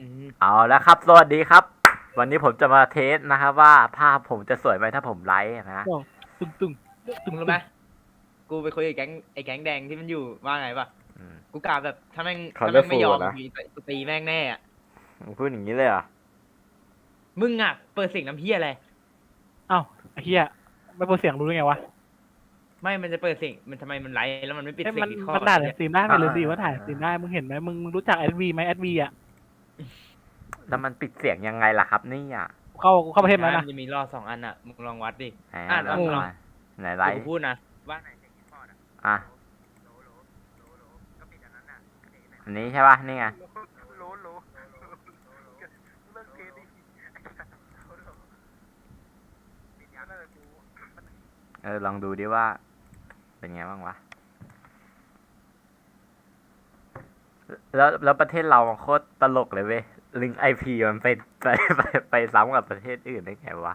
อืมเอาแล้วครับ สวัสดีครับ วันนี้ผมจะมาเทสนะครับว่าภาพผมจะสวยไหมถ้าผมไลฟ์นะตึงตึงมึงรู้ไหมกูไปคุยกับแก๊งไอ้แก๊งแดงที่มันอยู่ว่าไงปะอืมกูกล่าวแบบถ้าแม่งเขาถ้าแม่งไม่ยอมเลือกฟูลนะมีกูตีแม่งแน่อะมึงพูดอย่างนี้เลยเหรอมึงอะเปิดเสียงน้ำเฮียอะไรเอ้าไอ้เฮียไม่เปิดเสียงรู้ได้ไงวะไม่ มันจะเปิดเสียง มันทำไมมันไลฟ์แล้วมันไม่ปิดเอ้ยเสียมันงดิคอมันร์ดด่าในเนี่ยสตรีมได้ไหมหรือสิว่าถ่ายสตรีมได้ มึงเห็นไหมมึงมึงรู้จักแอดวีไหมแอดวีอะ แล้วมันปิดเสียงยังไงล่ะครับนี่อะเข้าเข้าประเทศแล้วนะมันจะมีรอดสองอันอะมึงลองวัดดิไหนอะลองลองมาไหนไลเดี๋ยวฟ์กูพูดนะว่าไหนเสียงดิคอร์ดอะอะโหลโหลโหลโหลก็ปิดอันนั้นน่ะอันนี้ใช่ป่ะนี่ไงโหลโหลเลิกเกมดิปิดยังเลยกูเออลองดูดิว่า เป็นไงบ้างวะ แล้วแล้วประเทศเราโคตรตลกเลยเว้ยลิงไอพีมันไปไปไปไปซ้ำกับประเทศอื่นได้ไงวะ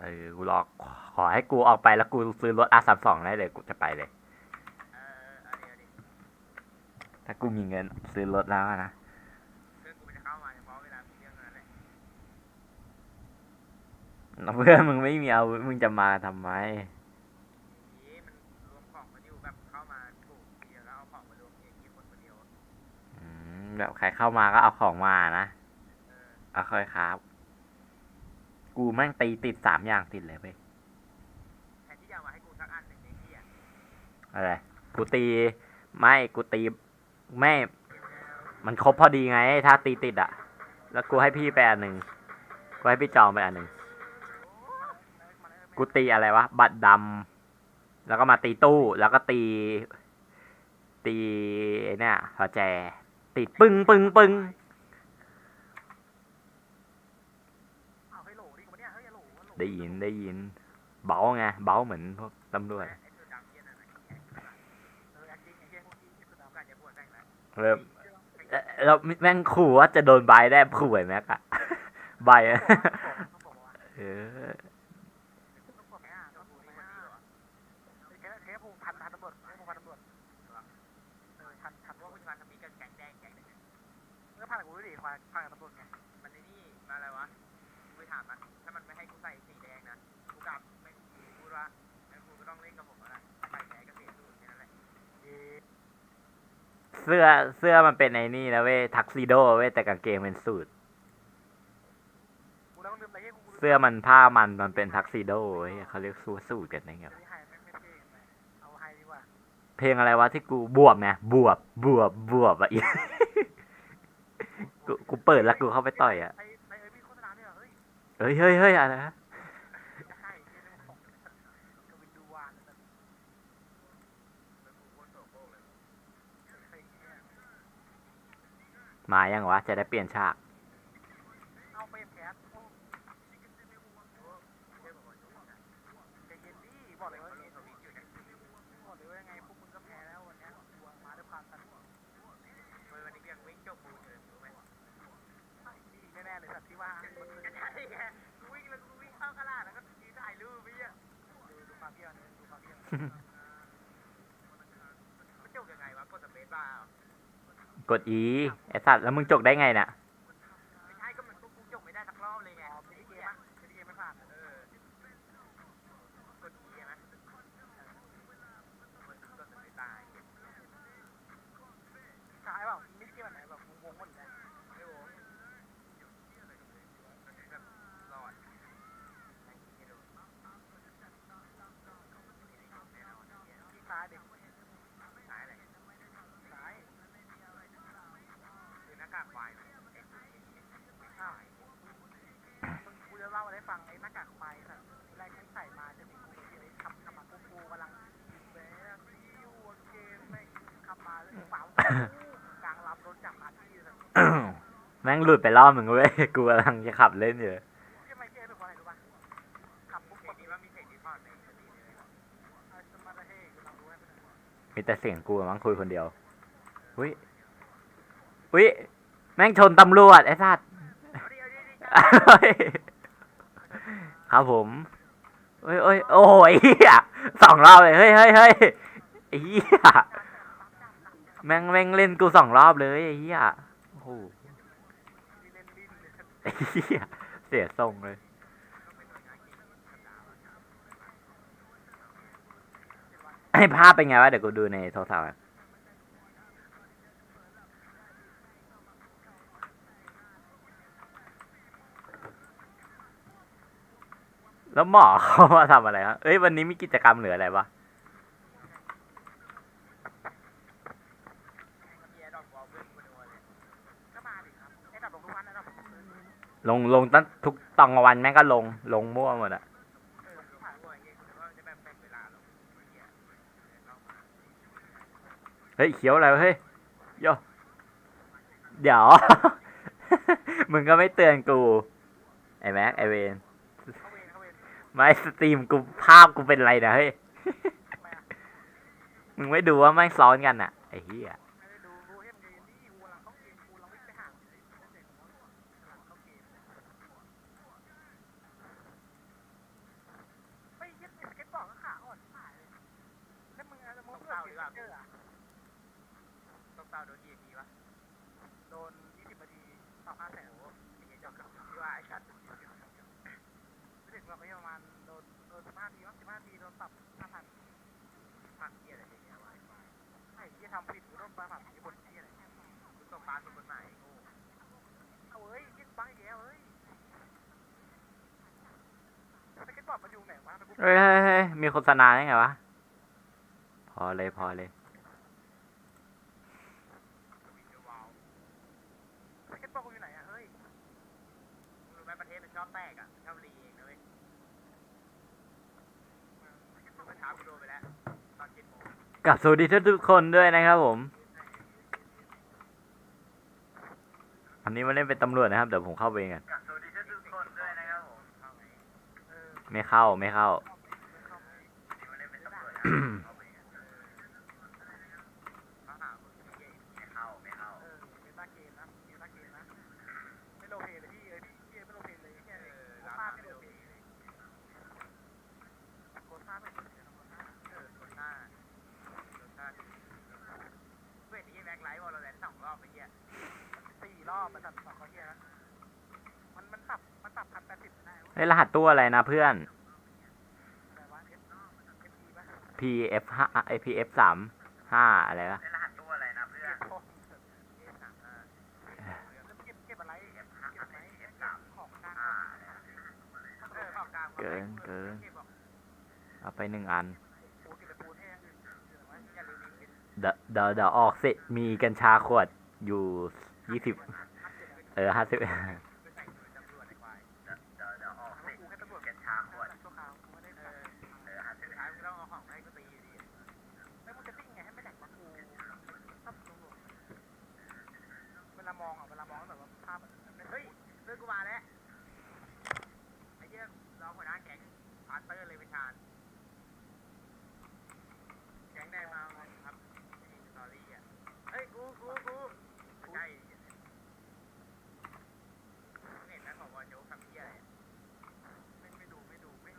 เออกูรอขอให้กูออกไปแล้วกูซื้อรถ R สามสองได้เลยกูจะไปเลย ถ้ากูมีเงินซื้อรถแล้วอะนะเพื่อนกูมันจะเข้ามาเฉพาะเวลามีเรื่องนั้นแหละแล้วเพื่อนมึงไม่มีเอา มึงจะมาทำไมนี่มันรวม ของมันอยู่แบบเข้ามาถูกเดียวแล้วเอาของมารวมเองที่คนคนเดียวอะอืมแบบใครเข้ามาก็เอาของมานะเออเอาค่อยครับ กูแม่งตีติดสามอย่างติดเลยเว้ยแทนที่จะเอามาให้กูสักอันหนึ่งในที่อะอะไรกูตี ไม่กูตีไม่มันครบพอดีไง ถ้าตีติดอะแล้วกูให้พี่ไปอันหนึ่งกูให้พี่จองไปอันหนึ่งกูตีอะไรวะ บัตรดำ แล้วก็มาตีตู้แล้วก็ตี ตีเนี่ยพอแจติดปึ้งปึ้งปึ้งได้ยินได้ยิน เบาไงเบาเหมือนพวกตำรวจเหี้ยนั่นน่ะเออจริงไอ้เหี้ยพวกที่ตัวดำกันจะปวดแม่งแล้วเริ่มเอ่อแม่งขู่ว่าจะโดนใบได้ขู่ไอ้แม็กอะใบอะต้องบอกว่าเออ ควายผ่านกับตำรวจไงมันในนี่มาอะไรวะกูไปถามมันถ้ามันไม่ให้กูใส่สีแดงนะกูกลับไม่พูดว่างั้นกูก็ต้องเล่นกับผมแล้วนะใส่แดงก็เสียสูตรแค่นั้นแหละเสื้อเสื้อมันเป็นไอ้นี่นะเว้ยทักซิโดเว้ยแต่กางเกงเป็นสูทกูแล้วก็ลืมอะไรให้กูเสื้อมันผ้ามันมันเป็นทักซิโดเว้ยเขาเรียกสูทสูทกันไงครับไม่ให้ไม่ไม่เท่ไปเอาให้ดีกว่าเพลงอะไรวะที่กูบวบไงบวบบวบบวบอะอี กูกูเปิดแล้วกูเข้าไปต่อยอะไอ้ไอ้เอ้ยมีโฆษณาเนี่ยเหรอเฮ้ยเฮ้ยเฮ้ยเฮ้ยอะไรนะใช่เรื่องของกวินดูวานแล้วแบบแล้วกูโคตรโสโครกเลยไอ้เหี้ยมายังวะ จะได้เปลี่ยนฉาก เอาไปแคสโอ้ใจเย็นดิบอกเลยว่าบอกเลยว่ายังไงพวกมึงก็แพ้แล้ววันเนี้ยกูมาด้วยความตันเฮ้ยวันนี้ยังวิ่งจบบูนเลยรู้ไหมดีแน่ๆเลยสัตว์ที่ว่าก็ใช่ไงกูวิ่งแล้วกูวิ่งเข้ากระลาดแล้วก็ยืนถ่ายรูปพี่อะดูดูความเพี้ยนดูความเพี้ยนมันจบยังไงวะ กดอีไอสัตว์แล้วมึงจกได้ไงน่ะ ไม่ใช่ก็มันกูจบไม่ได้สักรอบเลยไงมินิเกมอะมินิเกมไม่ผ่านเออกดอีไหมมันก็จะไม่ตายตายเปล่ามินิเกมอันไหนแบบวงๆหมดเลยไม่วงมันแบบรอดที่ซ้ายดิซ้ายอะไรซ้ายคือหน้ากากควายนะ อ้าวกูจะเล่าอะไรให้ฟังไอ้หน้ากากควายสัตว์แรกที่ใส่มาจะมีกูที่ไอ้ขับขับมากูกูกำลังแบกซิวเกมไม่ขับมาแล้วเปล่ากลางลำโดนจับมาที่เลย แม่งหลุดไปรอบมึงเว้ย กูกำลังจะขับเล่นอยู่ที่ไมเจ๊เป็นคนอะไรรู้ป่ะขับปุ๊บกดนี้ว่ามีเพลงที่ทอดในคดีเลยเอาสมาร์ทเลองดูให้เพื่อนมีแต่เสียงกูมั้งคุยคนเดียวอุ้ยอุ้ยแม่งชนตำรวจไอ้สัตว์เอาครับผมเฮ้ยเฮ้ยโอ้ยสองรอบเลย เฮ้ยเฮ้ยเฮ้ยไอ้เหี้ยแม่งแม่งเล่นกูสองรอบเลยไอ้เหี้ยโอ้โห เสียทรงเลย ไอ้ภาพเป็นไงวะ เดี๋ยวกูดูในโทรศัพท์แล้วหมอเขามาทำอะไรฮะเอ้ย วันนี้มีกิจกรรมเหลืออะไรวะ ก็มาดิครับไอ้ดับลงทุกวันนะดับลงทุกวัน ลงลงตั้งทุกตอนกลางวันแม่งก็ลง ลงมั่วหมดอะเออผ่านหัวอย่างเงี้ยว่าจะแบบแบ่งเฮ้ยเขียวอะไรเฮ้ยโยเดี๋ยว มึงก็ไม่เตือนกู ไอ้แม็กไอเวนเข้าไม่สตรีมกูภาพกูเป็นไรนะเฮ้ย มึงไม่ดูว่าแม่งซ้อนกันอะไอ้เหี้ย ไม่ได้ดูดูเฮ้ยมันยืนนี่กูกำลังเข้าเกมกูกำลังวิ่งไปหาเด็กกำลังเข้าเกมเฮ้ยยัดสเก็ตบอร์ดก็ขาอ่อนหายเลยแล้วมึงอะมึงเพื่อนเกมเจอร์อะ ต้องเต้าโดนกี่ทีวะโดน20นาทีปรับ5แสนโอ้ไอ้เหี้ยจบกับที่ว่าไอ้ชัดไม่ถึงหรอกไม่ประมาณโดนโดน15ทีมั้ง15ทีโดนปรับ5,000พันเหี้ยอะไรอย่างเนี่ยวไฟไอ้ที่ทำผิดกูต้องมาแบบมีบทที่อะไรกูต้องปาถูกกฎหมายโง่เอาเอ้ยยิ่งบังแย่เฮ้ยเฮ้ยเฮ้ยมีโฆษณาได้ไงวะ พอเลยพอเลย สเก็ตบอร์ดกูอยู่ไหนอะเฮ้ยมึงรู้ไหมประเทศมันชอบแตกอะชอบรีเองนะเว้ยเมื่อเช้ากูโดนไปแล้วตอนเจ็ดโมง กับสวัสดีทุกๆคนด้วยนะครับผม อันนี้มาเล่นเป็นตำรวจนะครับ เดี๋ยวผมเข้าไปกันสวัสดีทุกคนด้วยนะครับผมเข้าไหมเออไม่เข้าไม่เข้า เฮ้ยรหัสตู้อะไรนะเพื่อน PF ห้า PF สามห้าอะไรวะเป็นะเกินเกินเอาไปหนึ่งอันเก็บแต่ปูแห้งอย่าเดี๋ยวเดี๋ยวเดี๋ยวออกเสร็จมีกัญชาขวดอยู่ยี่สิบเออห้าสิบ กูมาแล้ว ไอ้เหี้ยเราหัวหน้าแก๊งพาร์เตอร์เลยไปชาญแก๊งได้มาครับมีสตอรี่อะ เฮ้ย กูกูกูใช่เห็นไหมผบโจ๊กทำเพี้ยอะไรไม่ไม่ดูไม่ดูไม่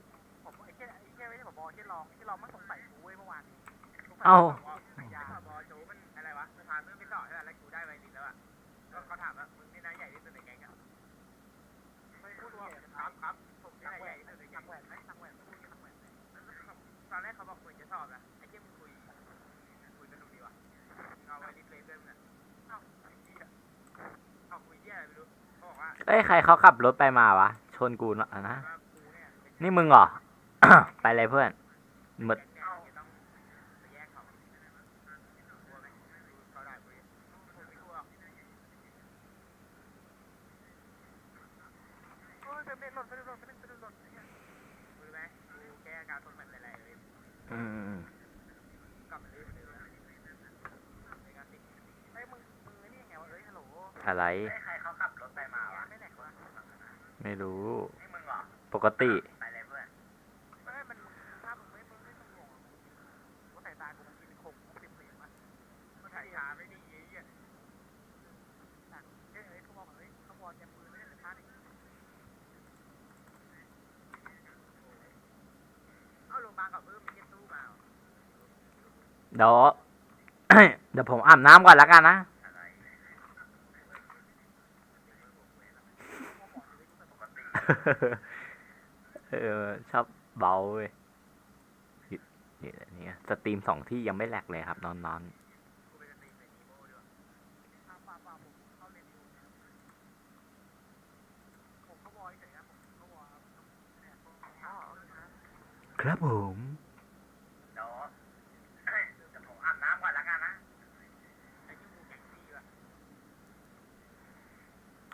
ผมไอ้แค่ไอ้แค่ไม่ใช่ผบแค่ลองแค่ลองมันสงสัยกูเว้ยเมื่อวานเอ้า ไอ้ยาผบโจ๊กมันอะไรวะสะพานเมื่อไปสอบใช่ไหมแล้วกูได้ใบดินแล้วอะก็เขาถามว่ามึงนี่นายใหญ่ที่สุดใน อนแรกเขาบอกมึงจะสอบนะไอ้เจ้มึงคุยคุยสนุกดีวะเอาไว้รีเพลย์เพื่อนมึงอะเอ้าไอ้เหี้ยเอาคุยเหี้ยอะไรไม่รู้เขาบอกว่าเอ้ยใครเขาขับรถไปมาวะ ชนกูนะนะนี่มึงเหรอ ไปเลยเพื่อนหมดอืมอืมอืมอะไรใครเขาขับรถไปมาวะไม่แหลกวะไม่รู้นี่มึงเหรอปกติไปเลย อะไร ไม่รู้ ปกติไม่มันภาพมึงไม่มึงไม่มึงงงว่าสายตากูมันกินคงสิบเหรียญวะมันถ่ายตาไม่ดีไอ้เหี้ยสั่งเฮ้ยเฮ้ยเขาบอกเฮ้ยเขาบอกแกปืนไม่ได้เป็นท่าดิเอ้าโรงพยาบาลกับเพิ่มมีเก็ตตู้มา เดี๋ยวเดี๋ยวผมอาบน้ำก่อนแล้วกันนะ เออ ชอบเบาเว้ยนี่แหละนี่สตรีมสองที่ยังไม่แหลกเลยครับนอนนอนอะป่าป่าผมเข้าเรียนอยู่นะครับผม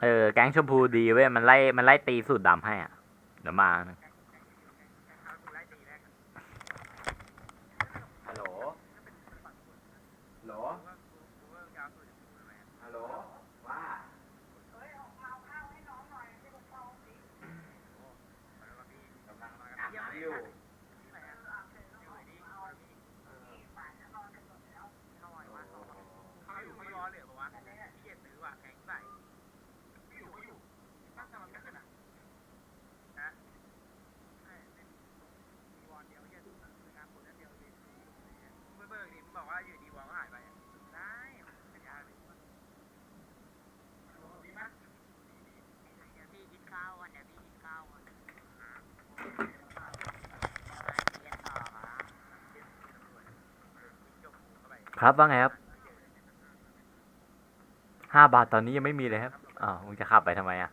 เออ แก๊งชมพูดีเว้ย มันไล่ มันไล่ตีสูตรดำให้อะ เดี๋ยวมานะแข็งแข็งแข็งแข็งแข็งเอากูไล่ตีแรกฮัลโหล ฮัลโหล ฮัลโหล ว่าอาบน้ำอยู่ที่ไหนอยู่ไม่รอเหลือปะวะพี่เกียรซื้อว่ะแข็งใส่ ตั้งแต่มันไม่ขึ้นอะนะใช่เป็นดีวอนเดียวเหี้ยคืองานผลนั่นเดียวดิเมื่อเบิกดิมึงบอกว่าอยู่ดีวอนก็หายไปอะได้ไม่ยากเลยดีมั้ยเดี๋ยวพี่กินข้าวก่อนเดี๋ยวพี่กินข้าวก่อนครับว่าไงครับห้าบาทตอนนี้ยังไม่มีเลยครับ อ้าว มึงจะขับไปทำไมอะ